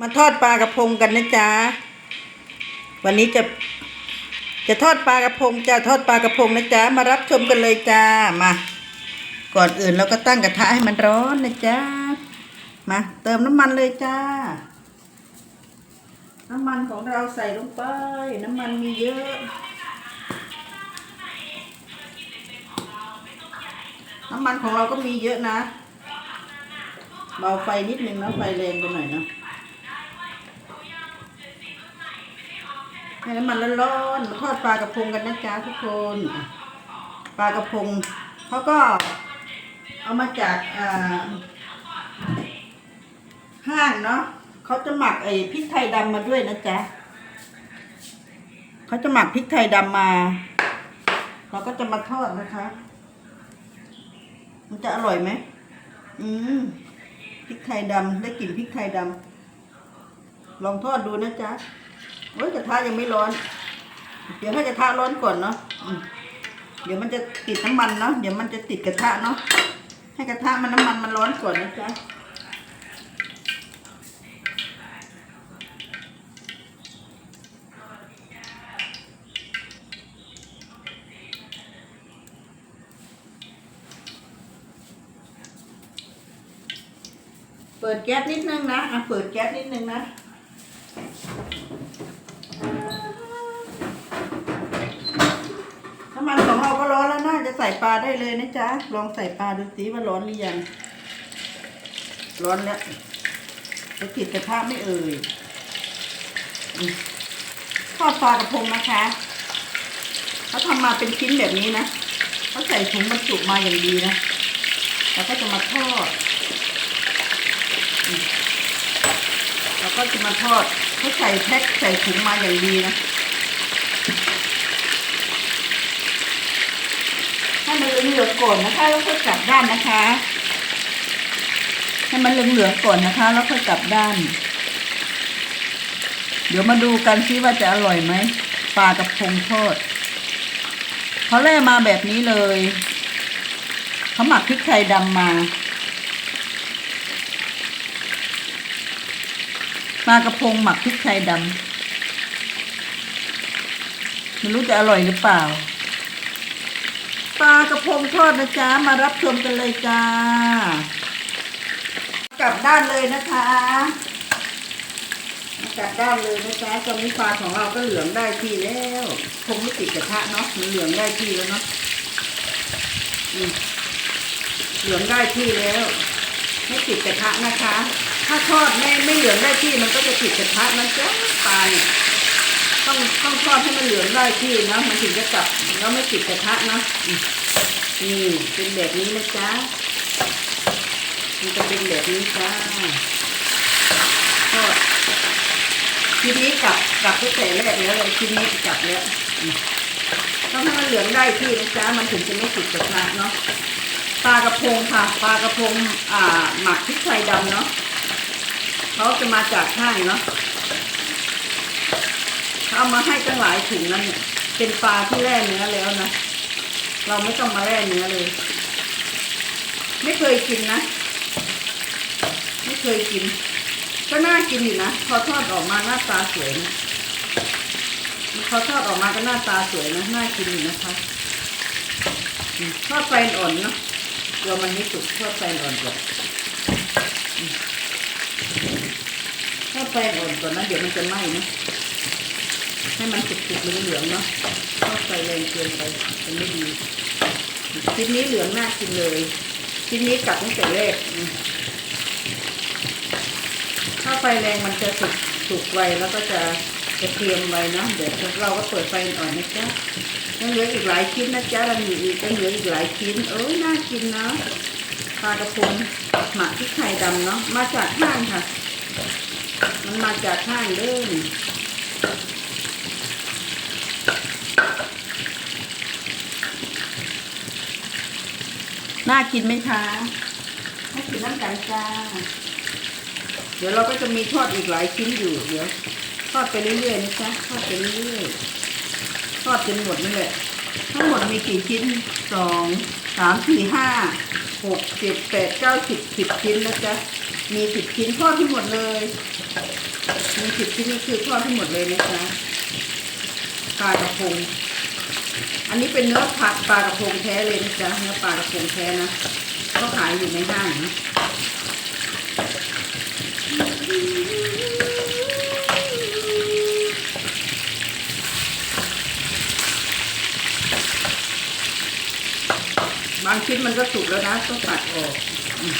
มาทอดปลากระพงกันนะจ๊ะ วันนี้จะจะทอดปลากระพงจะทอดปลากระพงนะจ๊ะ มารับชมกันเลยจ้า มา ก่อนอื่นเราก็ตั้งกระทะให้มันร้อนนะจ๊ะ มาเติมน้ำมันเลยจ้า น้ำมันของเราใส่ลงไป น้ำมันมีเยอะน้ำมันของเราก็มีเยอะนะ เบาไฟนิดนึงนะไฟแรงไปหน่อยนะ ให้น้ำมันร้อนๆทอดปลากระพงกันนะจ๊ะทุกคนปลากระพงเขาก็เอามาจากห้างเนาะเขาจะหมักไอ้พริกไทยดำมาด้วยนะจ๊ะเขาจะหมักพริกไทยดำมา เราก็จะมาทอดนะคะ มันจะอร่อยไหมอืมพริกไทยดำได้กลิ่นพริกไทยดำลองทอดดูนะจ๊ะ โอ้ยกระทะยังไม่ร้อน เดี๋ยวให้กระทะร้อนก่อนเนาะเดี๋ยวมันจะติดน้ำมันเนาะเดี๋ยวมันจะติดกระทะเนาะให้กระทะมันน้ำมันมันร้อนก่อนนะจ๊ะเปิดแก๊สนิดนึงนะ อะ เปิดแก๊สนิดนึงนะ ปลาได้เลยนะจ๊ะ ลองใส่ปลาดูสิว่าร้อนหรือยัง ร้อนแล้วจะติดกระทะไม่เอ่ยทอดปลากระพงนะคะเขาทำมาเป็นชิ้นแบบนี้นะเขาใส่ถุงบรรจุมาอย่างดีนะแล้วก็จะมาทอดแล้วก็จะมาทอดเขาใส่แพ็คใส่ถุงมาอย่างดีนะ ให้มันเหลืองๆก่อนนะคะแล้วค่อยกลับด้านนะคะ ให้มันเหลืองๆก่อนนะคะ แล้วค่อยกลับด้าน เดี๋ยวมาดูกันซิว่าจะอร่อยไหมปลากระพงทอดเขาแล่มาแบบนี้เลยเขาหมักพริกไทยดำมาปลากระพงหมักพริกไทยดำไม่รู้จะอร่อยหรือเปล่า ปลากระพงทอดนะจ๊ะมารับชมกันเลยจ้า กลับด้านเลยนะคะกลับด้านเลยนะจ๊ะตอนนี้ปลาของเราก็เหลืองได้ที่แล้วคงไม่ติดกระทะเนาะมันเหลืองได้ที่แล้วเนาะเหลืองได้ที่แล้ว ไม่ติดกระทะนะคะ ถ้าทอดไม่ไม่เหลืองได้ที่มันก็จะติดกระทะนะจ๊ะปลาย ต้องต้องทอดให้มันเหลืองได้ที่นะมันถึงจะกลับแล้วไม่ติดกระทะนะนี่เป็นแบบนี้นะจ๊ะมันจะเป็นแบบนี้จ้าทอดทีนี้กลับกลับไปแต่แรกแล้วเลยทีนี้กลับแล้วต้องให้มันเหลืองได้ที่นะจ๊ะมันถึงจะไม่ติดกระทะเนาะปลากระพงค่ะปลากระพงอ่าหมักพริกไทยดำเนาะเขาจะมาจากห้างเนาะ เอามาให้ตั้งหลายถุงนั่นเนี่ยเป็นปลาที่แร่เนื้อแล้วนะ เราไม่ต้องมาแร่เนื้อเลย ไม่เคยกินนะ ไม่เคยกิน ก็น่ากินอยู่นะ พอทอดออกมาหน้าตาสวยนะพอทอดออกมาก็หน้าตาสวยนะน่ากินอยู่นะคะทอดไฟอ่อนเนาะกลัวมันไม่สุกทอดไฟอ่อนก่อนทอดไฟอ่อนก่อนนะเดี๋ยวมันจะไหม้นะ ให้มันสุกๆเหลืองๆเนาะทอดไฟแรงเกินไปมันไม่ดีชิ้นนี้เหลืองน่ากินเลยชิ้นนี้กลับตั้งแต่แรกถ้าไฟแรงมันจะสุกสุกไวแล้วก็จะจะเตรียมไว้เนาะเดี๋ยวเราก็เปิดไฟอ่อนนะจ๊ะยังเหลืออีกหลายชิ้นนะจ๊ะเรามีอีกยังเหลืออีกหลายชิ้น เอ้ยน่ากินนะปลากระพงหมักพริกไทยดำเนาะมาจากห้างค่ะ มันมาจากห้างเด้อ น่ากินไหมคะน่ากินน้ำกันจ้า เดี๋ยวเราก็จะมีทอดอีกหลายชิ้นอยู่ เดี๋ยว ทอดไปเรื่อยๆนะจ๊ะทอดไปเรื่อยๆทอดจนหมดนั่นแหละทั้งหมดมีกี่ชิ้นสองสามสี่ห้าหกเจ็ดแปดเก้าสิบสิบชิ้นนะจ๊ะมีสิบชิ้นทอดทั้งหมดเลย มีสิบที่นี่คือทอดทั้งหมดเลยนะจ๊ะปลากระพง อันนี้เป็นเนื้อผัดปลากระพงแท้เลยนะจ๊ะเนื้อปลากระพงแท้นะก็ขายอยู่ในห้างนะบางชิ้นมันก็สุกแล้วนะต้องตัดออกอืม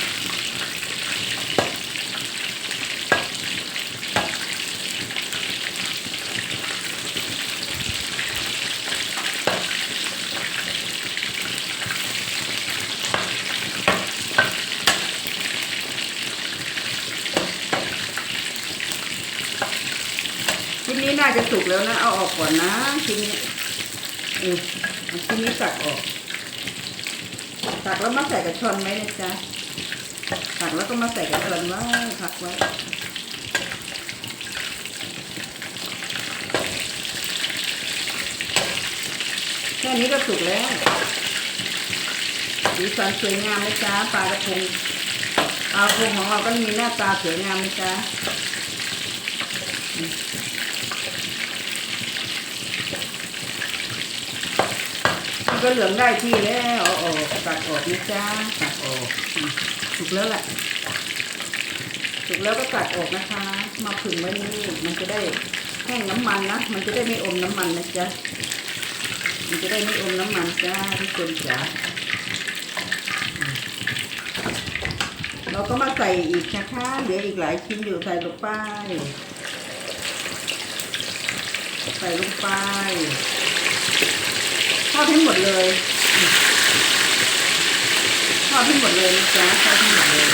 ชิ้นนี้น่าจะสุกแล้วนะ เอาออ ก่อนนะชิ้นนี้เอาชิ้นนี้ตัดออก ตักแล้วมาใส่กับช้อนไหมนะจ๊ะตักแล้วก็มาใส่กับช้อนไว้พักไว้แค่นี้ก็สุกแล้วสีสันสวยงามนะจ๊ะปลากระพงปลากระพงของเราก็มีหน้าตาสวยงามนะจ๊ะอืมมัน ก็เหลืองได้ที่แล้วอาอกตัดออกนะจ๊ะตัดออกอืมสุกแล้วแหละสุกแล้วก็ตัดออกนะคะ มาผึ่งไว้นี่มันจะได้แห้งน้ำมันนะมันจะได้ไม่อมน้ำมันนะจ๊ะมันจะได้ไม่อมน้ำมันจ้าทุกคนจ้าเราก็มาใส่อีกนะคะเหลืออีกหลายชิ้นอยู่ใส่ลงไปใส่ลงไป อดให้หมดเลยทอดให้หมดเลยนะจ๊ะทอดให้หมดเลย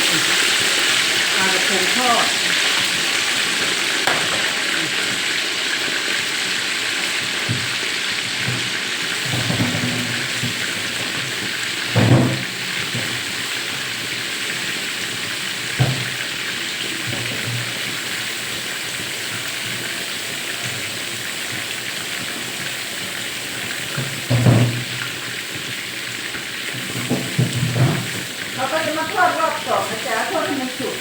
ปลากระพงทอด ทอดรอบนะจ๊ะทอดให้มันสุก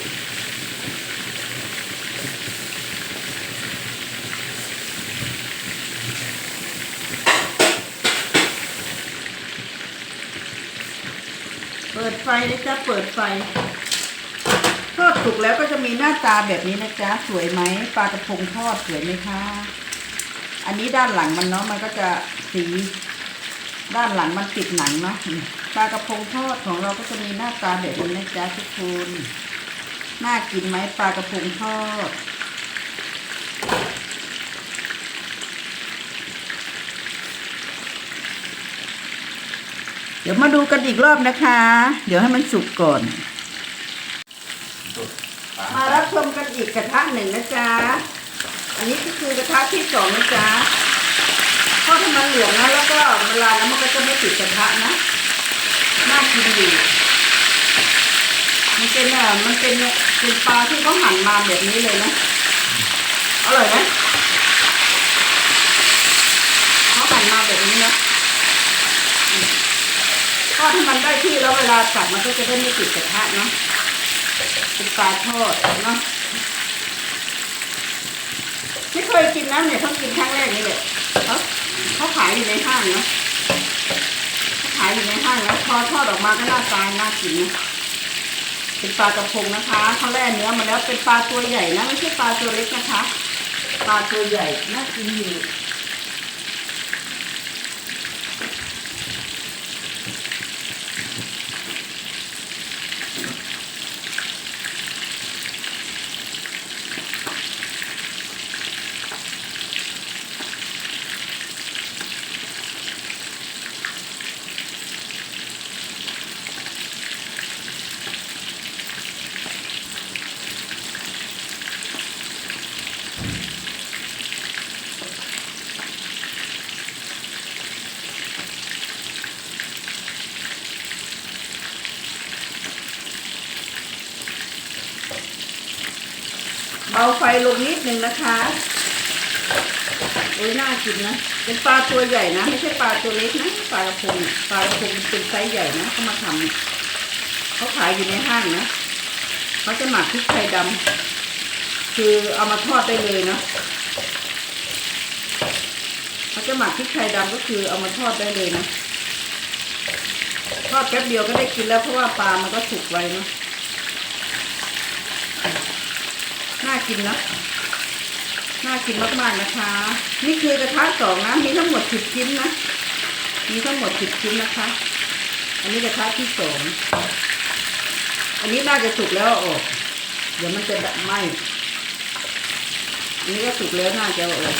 เปิดไฟนะจ๊ะเปิดไฟทอดสุกแล้วก็จะมีหน้าตาแบบนี้นะจ๊ะสวยไหมปลากระพงทอดสวยไหมคะอันนี้ด้านหลังมันเนาะมันก็จะสี ด้านหลังมันติดหนังเนาะ ปลากระพงทอดของเราก็จะมีหน้าตาแบบนี้นะจ๊ะทุกคน น่ากินไหมปลากระพงทอด เดี๋ยวมาดูกันอีกรอบนะคะ เดี๋ยวให้มันสุกก่อน มารับชมกันอีกกระทะหนึ่งนะจ๊ะ อันนี้ก็คือกระทะที่สองนะจ๊ะทอดให้มันเหลืองนะแล้วก็เวลาแล้วมันก็จะไม่ติดกระทะนะ น่ากินอยู่มันเป็นอะมันเป็นเป็นปลาที่เขาหั่นมาแบบนี้เลยนะอร่อยไหมเขาหั่นมาแบบนี้นะทอดให้มันได้ที่แล้วเวลาตักมันก็จะได้ไม่ติดกระทะเนาะเป็นปลาทอดเนาะไม่เคยกินนะเนี่ยเขากินครั้งแรกนี่แหละเขาเขาขายอยู่ในห้างเนาะ มาก็น่าทายน่ากินนะเป็นปลากระพงนะคะเขาแล่เนื้อมาแล้วเป็นปลาตัวใหญ่นะไม่ใช่ปลาตัวเล็กนะคะ ปลาตัวใหญ่น่ากินอยู่ เบาไฟลงนิดนึงนะคะโอ้ยน่ากินนะ เป็นปลาตัวใหญ่นะ ไม่ใช่ปลาตัวเล็กนะปลากระพงปลากระพงเป็นไซส์ใหญ่นะเขามาทำเขาขายอยู่ในห้างนะเขาจะหมักพริกไทยดำคือเอามาทอดได้เลยนะเขาจะหมักพริกไทยดำก็คือเอามาทอดได้เลยนะทอดแป๊บเดียวก็ได้กินแล้วเพราะว่าปลามันก็สุกไวเนาะ น่า กินนะน่ากินมากๆนะคะ นี่คือกระทะสองนะ มีทั้งหมดสิบชิ้นนะ มีทั้งหมดสิบชิ้นนะคะ อันนี้กระทะที่สองอันนี้น่าจะสุกแล้วออก เดี๋ยวมันจะไหมอันนี้ก็สุกแล้วน่าจะออก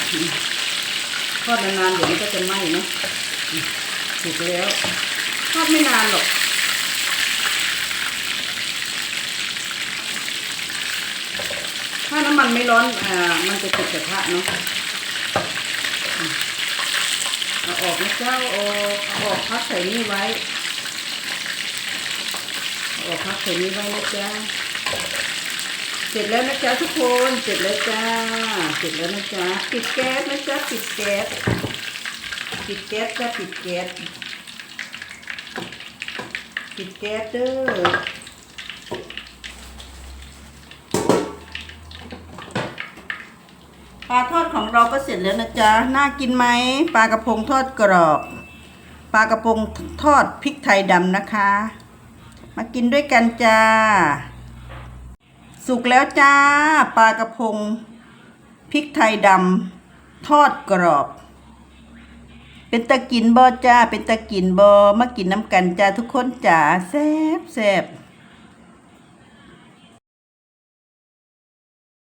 ทอดนานๆเดี๋ยวมันก็จะไหมเนาะสุกแล้วทอดไม่นานหรอก ถ้าน้ำมันไม่ร้อนอ่ามันจะติดกระทะเนาะเอาออกนะเจ้าเอาออกเอาออกพักใส่นี่ไว้เอาออกพักใส่นี่ไว้นะจ๊ะเสร็จแล้วนะจ๊ะทุกคนเสร็จแล้วจ้าเสร็จแล้วนะจ๊ะปิดแก๊สนะจ๊ะปิดแก๊สปิดแก๊สจ้ะปิดแก๊สปิดแก๊สเด้อ ปลาทอดของ เราก็เสร็จแล้วนะจ๊ะ น่ากินไหมปลากระพงทอดกรอบ ปลากระพงทอดพริกไทยดำนะคะ มากินด้วยกันจ้า สุกแล้วจ้า ปลากระพงพริกไทยดำทอดกรอบ เป็นตะกินบอจ้า เป็นตะกินบอมากินน้ำกันจ้าทุกคนจ้าแซ่บแซ่บ